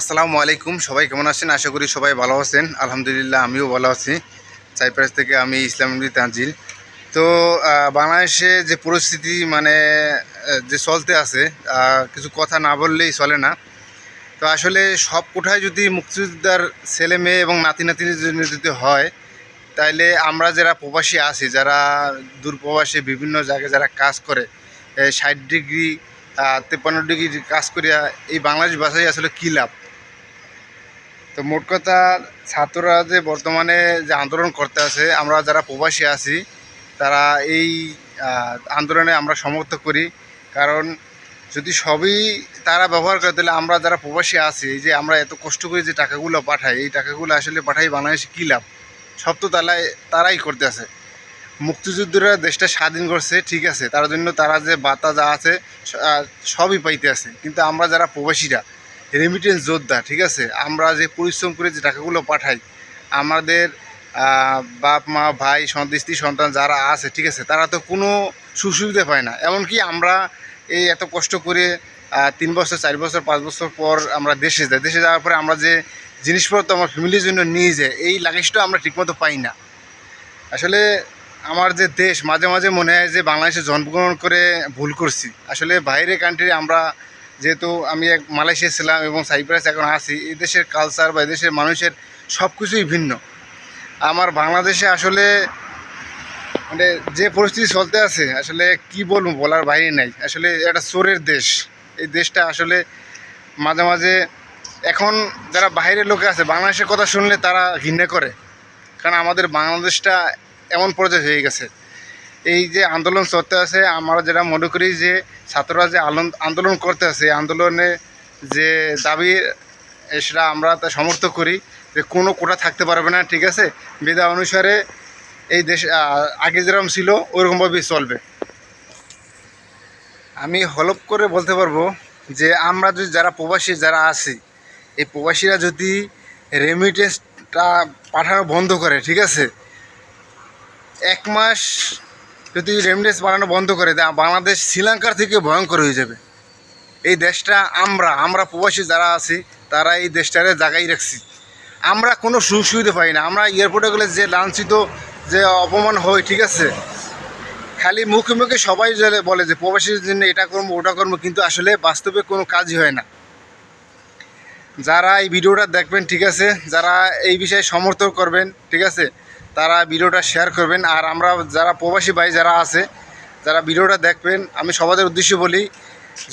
আসসালামু আলাইকুম, সবাই কেমন আছেন? আশা করি সবাই ভালো আছেন। আলহামদুলিল্লাহ, আমিও ভালো আছি। সাইপ্রাস থেকে আমি ইসলামী তানজিল। তো বাংলাদেশে যে পরিস্থিতি মানে যে চলতে আছে কিছু কথা না বললেই চলে না। তো আসলে সব কোঠায় যদি মুক্তিযোদ্ধার ছেলে মেয়ে এবং নাতি নাতিনের জন্য যদি হয়, তাইলে আমরা যারা প্রবাসী আছি, যারা দূরপ্রবাসী বিভিন্ন জায়গায় যারা কাজ করে ষাট ডিগ্রি তেপ্পান্ন ডিগ্রি কাজ করিয়া এই বাংলাদেশ ভাষায় আসলে কী লাভ? তো মোট কথা, ছাত্ররা যে বর্তমানে যে আন্দোলন করতে আছে, আমরা যারা প্রবাসী আছি, তারা এই আন্দোলনে আমরা সমর্থন করি। কারণ যদি সবই তারা ব্যবহার করে, তাহলে আমরা যারা প্রবাসী আছি যে আমরা এত কষ্ট করে যে টাকাগুলো পাঠাই, এই টাকাগুলো আসলে পাঠাই বাংলাদেশে কী লাভ? সব তো তারাই তারাই করতে আছে। মুক্তিযুদ্ধরা দেশটা স্বাধীন করছে, ঠিক আছে। তার জন্য তারা যে বাতা যা আছে সবই পাইতে আছে। কিন্তু আমরা যারা প্রবাসীরা রেমিটেন্স যোদ্ধা, ঠিক আছে, আমরা যে পরিশ্রম করে যে টাকাগুলো পাঠাই, আমাদের বাপ, মা, ভাই স্ত্রী, সন্তান যারা আছে, ঠিক আছে, তারা তো কোনো সুবিধা পায় না। এমনকি আমরা এই এত কষ্ট করে তিন বছর, চার বছর, পাঁচ বছর পর আমরা দেশে যাই। দেশে যাওয়ার পরে আমরা যে জিনিসপত্র আমার ফ্যামিলির জন্য নিয়ে যাই, এই লাগেজটা আমরা ঠিকমতো পাই না। আসলে আমার যে দেশ, মাঝে মাঝে মনে হয় যে বাংলাদেশে জন্মগ্রহণ করে ভুল করছি। আসলে বাইরে কান্ট্রি আমরা যেহেতু আমি এক মালয়েশিয়া ছিলাম এবং সাইপ্রাস এখন আছি, এই দেশের কালচার বা এদেশের মানুষের সব কিছুই ভিন্ন। আমার বাংলাদেশে আসলে মানে যে পরিস্থিতি চলতে আছে, আসলে কি বলব বলার বাইরে নাই। আসলে একটা চোরের দেশ। এই দেশটা আসলে মাঝে মাঝে এখন যারা বাইরের লোকে আছে, বাংলাদেশের কথা শুনলে তারা ঘৃণা করে। কারণ আমাদের বাংলাদেশটা এমন পর্যায়ে হয়ে গেছে। এই যে আন্দোলন চলতে আছে, আমরা যেটা মনে করি যে ছাত্ররা যে আন্দোলন করতে আছে আন্দোলনে যে দাবি, সেটা আমরা তা সমর্থন করি যে কোনো কোটা থাকতে পারবে না, ঠিক আছে? বিধা অনুসারে এই দেশ আগে যেরকম ছিল ওইরকমভাবেই চলবে। আমি হলপ করে বলতে পারব যে আমরা যদি যারা প্রবাসী, যারা আছি, এই প্রবাসীরা যদি রেমিটেন্সটা পাঠানো বন্ধ করে, ঠিক আছে? এক মাস যদি রেমিটেন্স পাঠানো বন্ধ করে দেয় বাংলাদেশ শ্রীলঙ্কার থেকে ভয়ঙ্কর হয়ে যাবে। এই দেশটা আমরা আমরা প্রবাসী যারা আছি, তারা এই দেশটারে জায়গায় রাখছি। আমরা কোনো সুযোগ সুবিধা পাই না। আমরা এয়ারপোর্টে গেলে যে লাঞ্ছিত, যে অপমান হয়, ঠিক আছে? খালি মুখে মুখে সবাই বলে যে প্রবাসীর জন্য এটা করব, ওটা করব, কিন্তু আসলে বাস্তবে কোনো কাজই হয় না। যারা এই ভিডিওটা দেখবেন, ঠিক আছে? যারা এই বিষয়ে সমর্থন করবেন, ঠিক আছে? তারা ভিডিওটা শেয়ার করবেন। আর আমরা যারা প্রবাসী ভাই যারা আছে, যারা ভিডিওটা দেখবেন, আমি সবাদের উদ্দেশ্যে বলি,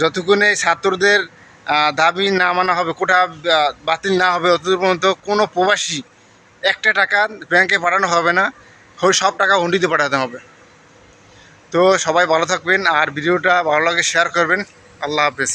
যতক্ষণে ছাত্রদের দাবি না মানা হবে, কোটা বাতিল না হবে অত পর্যন্ত কোনো প্রবাসী একটা টাকা ব্যাংকে পাঠানো হবে না সব টাকা হুন্ডিতে পাঠাতে হবে। তো সবাই ভালো থাকবেন, আর ভিডিওটা ভালো লাগে শেয়ার করবেন। আল্লাহ হাফেজ।